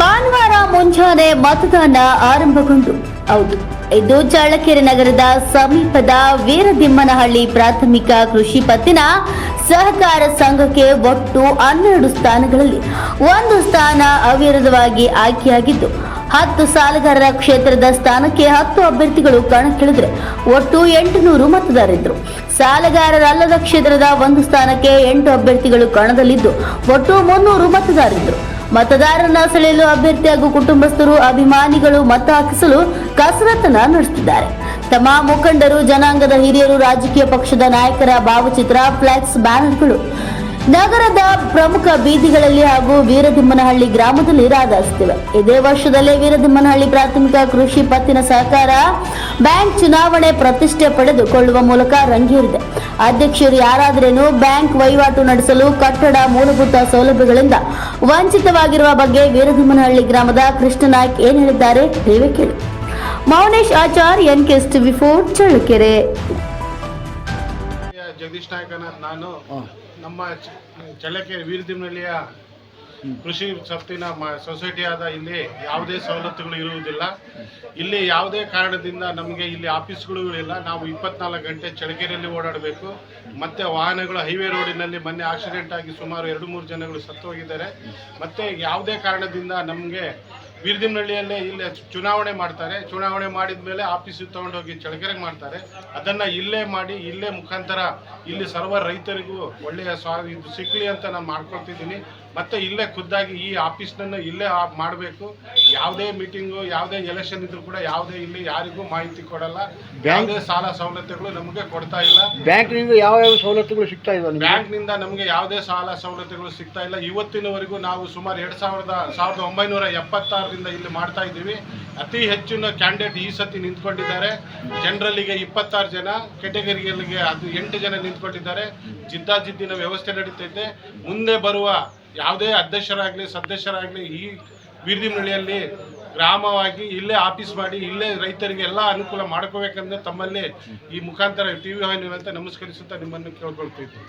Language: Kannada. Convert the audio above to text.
ಭಾನುವಾರ ಮುಂಜಾನೆ ಮತದಾನ ಆರಂಭಗೊಂಡು. ಹೌದು, ಇದು ಚಳ್ಳಕೆರೆ ನಗರದ ಸಮೀಪದ ವೀರದಿಮ್ಮನಹಳ್ಳಿ ಪ್ರಾಥಮಿಕ ಕೃಷಿ ಪತ್ತಿನ ಸಹಕಾರ ಸಂಘಕ್ಕೆ ಒಟ್ಟು ಹನ್ನೆರಡು ಸ್ಥಾನಗಳಲ್ಲಿ ಒಂದು ಸ್ಥಾನ ಅವಿರೋಧವಾಗಿ ಆಯ್ಕೆಯಾಗಿದ್ದು, ಹತ್ತು ಸಾಲಗಾರರ ಕ್ಷೇತ್ರದ ಸ್ಥಾನಕ್ಕೆ ಹತ್ತು ಅಭ್ಯರ್ಥಿಗಳು ಕಣಕ್ಕಿಳಿದ್ರೆ ಒಟ್ಟು ಎಂಟುನೂರು ಮತದಾರರಿದ್ದರು. ಸಾಲಗಾರರಲ್ಲದ ಕ್ಷೇತ್ರದ ಒಂದು ಸ್ಥಾನಕ್ಕೆ ಎಂಟು ಅಭ್ಯರ್ಥಿಗಳು ಕಣದಲ್ಲಿದ್ದು, ಒಟ್ಟು ಮುನ್ನೂರು ಮತದಾರರಿದ್ದರು. ಮತದಾರರನ್ನ ಸೆಳೆಯಲು ಅಭ್ಯರ್ಥಿ ಹಾಗೂ ಕುಟುಂಬಸ್ಥರು, ಅಭಿಮಾನಿಗಳು ಮತ ಹಾಕಿಸಲು ಕಸರತ್ತನ್ನ ನಡೆಸುತ್ತಿದ್ದಾರೆ. ತಮ್ಮ ಮುಖಂಡರು, ಜನಾಂಗದ ಹಿರಿಯರು, ರಾಜಕೀಯ ಪಕ್ಷದ ನಾಯಕರ ಭಾವಚಿತ್ರ, ಫ್ಲೆಕ್ಸ್ ಬ್ಯಾನರ್ಗಳು ನಗರದ ಪ್ರಮುಖ ಬೀದಿಗಳಲ್ಲಿ ಹಾಗೂ ವೀರದಿಮ್ಮನಹಳ್ಳಿ ಗ್ರಾಮದಲ್ಲಿ ರಾಧಾಯಿಸುತ್ತಿವೆ ಇದೇ ವರ್ಷದಲ್ಲೇ ವೀರದಿಮ್ಮನಹಳ್ಳಿ ಪ್ರಾಥಮಿಕ ಕೃಷಿ ಪತ್ತಿನ ಸಹಕಾರ ಬ್ಯಾಂಕ್ ಚುನಾವಣೆ ಪ್ರತಿಷ್ಠೆ ಪಡೆದುಕೊಳ್ಳುವ ಮೂಲಕ ರಂಗೇರಿದೆ. ಅಧ್ಯಕ್ಷರು ಯಾರಾದರೇನು ಬ್ಯಾಂಕ್ ವಹಿವಾಟು ನಡೆಸಲು ಕಟ್ಟಡ ಮೂಲಭೂತ ಸೌಲಭ್ಯಗಳಿಂದ ವಂಚಿತವಾಗಿರುವ ಬಗ್ಗೆ ವೀರದಿಮ್ಮನಹಳ್ಳಿ ಗ್ರಾಮದ ಕೃಷ್ಣನಾಯ್ಕ್ ಏನ್ ಹೇಳಿದ್ದಾರೆ? ನೀವೇ ಕೇಳಿ. Mounesh Achar N K S TV four Challakere. Jagadish Nayakanath ನಾನು ನಮ್ಮ ಚಳ್ಳಕೆರೆ ವೀರದಿಮ್ನಳ್ಳಿಯ ಕೃಷಿ ಸತ್ತಿನ ಆದ ಇಲ್ಲಿ ಯಾವುದೇ ಸವಲತ್ತುಗಳು ಇರುವುದಿಲ್ಲ. ಇಲ್ಲಿ ಯಾವುದೇ ಕಾರಣದಿಂದ ನಮಗೆ ಇಲ್ಲಿ ಆಫೀಸ್ಗಳು ಇಲ್ಲ. ನಾವು ಇಪ್ಪತ್ನಾಲ್ಕು ಗಂಟೆ ಚಳಕೆರೆಯಲ್ಲಿ ಓಡಾಡಬೇಕು. ಮತ್ತೆ ವಾಹನಗಳು ಹೈವೇ ರೋಡಿನಲ್ಲಿ ಮೊನ್ನೆ ಆಕ್ಸಿಡೆಂಟ್ ಆಗಿ ಸುಮಾರು ಎರಡು ಮೂರು ಜನಗಳು ಸತ್ತು ಹೋಗಿದ್ದಾರೆ ಮತ್ತೆ ಯಾವುದೇ ಕಾರಣದಿಂದ ನಮಗೆ ವೀರದಿಮ್ನಹಳ್ಳಿಯಲ್ಲೇ ಇಲ್ಲೇ ಚುನಾವಣೆ ಮಾಡ್ತಾರೆ. ಚುನಾವಣೆ ಮಾಡಿದ ಮೇಲೆ ಆಫೀಸಿಗೆ ತಗೊಂಡೋಗಿ ಚಳಕೆರೆಗೆ ಮಾಡ್ತಾರೆ. ಅದನ್ನ ಇಲ್ಲೇ ಮಾಡಿ, ಇಲ್ಲೇ ಮುಖಾಂತರ ಇಲ್ಲಿ ಸರ್ವ ರೈತರಿಗೂ ಒಳ್ಳೆಯ ಸ್ವಾ ಸಿಕ್ಕಲಿ ಅಂತ ನಾನು ಮಾಡ್ಕೊಳ್ತಿದ್ದೀನಿ. ಮತ್ತೆ ಇಲ್ಲೇ ಖುದ್ದಾಗಿ ಈ ಆಫೀಸ್ನನ್ನು ಇಲ್ಲೇ ಮಾಡಬೇಕು. ಯಾವುದೇ ಮೀಟಿಂಗು ಯಾವುದೇ ಎಲೆಕ್ಷನ್ ಇದ್ರೂ ಕೂಡ ಯಾವುದೇ ಇಲ್ಲಿ ಯಾರಿಗೂ ಮಾಹಿತಿ ಕೊಡಲ್ಲ. ಯಾವುದೇ ಸಾಲ ಸವಲತ್ತುಗಳು ನಮಗೆ ಕೊಡ್ತಾ ಇಲ್ಲ. ಬ್ಯಾಂಕ್ನಿಂದ ಯಾವ ಯಾವ ಸವಲತ್ತುಗಳು ಸಿಗ್ತಾ ಇಲ್ಲ ಬ್ಯಾಂಕ್ನಿಂದ ನಮಗೆ ಯಾವುದೇ ಸಾಲ ಸವಲತ್ತುಗಳು ಸಿಗ್ತಾ ಇಲ್ಲ. ಇವತ್ತಿನವರೆಗೂ ನಾವು ಸುಮಾರು ಎರಡು ಸಾವಿರದ ಸಾವಿರದ ಒಂಬೈನೂರ ಎಪ್ಪತ್ತಾರರಿಂದ ಇಲ್ಲಿ ಮಾಡ್ತಾ ಇದ್ದೀವಿ. ಅತಿ ಹೆಚ್ಚಿನ ಕ್ಯಾಂಡಿಡೇಟ್ ಈ ಸತಿ ನಿಂತ್ಕೊಂಡಿದ್ದಾರೆ. ಜನರಲ್ಲಿಗೆ ಇಪ್ಪತ್ತಾರು ಜನ ಕೆಟಗರಿಗಳಿಗೆ ಅದು ಎಂಟು ಜನ ನಿಂತ್ಕೊಂಡಿದ್ದಾರೆ. ಜಿದ್ದಾಜಿದ್ದಿನ ವ್ಯವಸ್ಥೆ ನಡೀತೈತೆ. ಮುಂದೆ ಬರುವ ಯಾವುದೇ ಅಧ್ಯಕ್ಷರಾಗಲಿ, ಸದಸ್ಯರಾಗಲಿ ಈ ಬೀರ್ದಿನಹಳ್ಳಿಯಲ್ಲಿ ಗ್ರಾಮವಾಗಿ ಇಲ್ಲೇ ಆಫೀಸ್ ಮಾಡಿ, ಇಲ್ಲೇ ರೈತರಿಗೆ ಎಲ್ಲ ಅನುಕೂಲ ಮಾಡ್ಕೋಬೇಕಂದ್ರೆ ತಮ್ಮಲ್ಲಿ ಈ ಮುಖಾಂತರ ಟಿ ವಿ ವಾಹಿನಿ ಅಂತ ನಮಸ್ಕರಿಸುತ್ತಾ ನಿಮ್ಮನ್ನು ಕೇಳ್ಕೊಳ್ತಿದ್ದೆ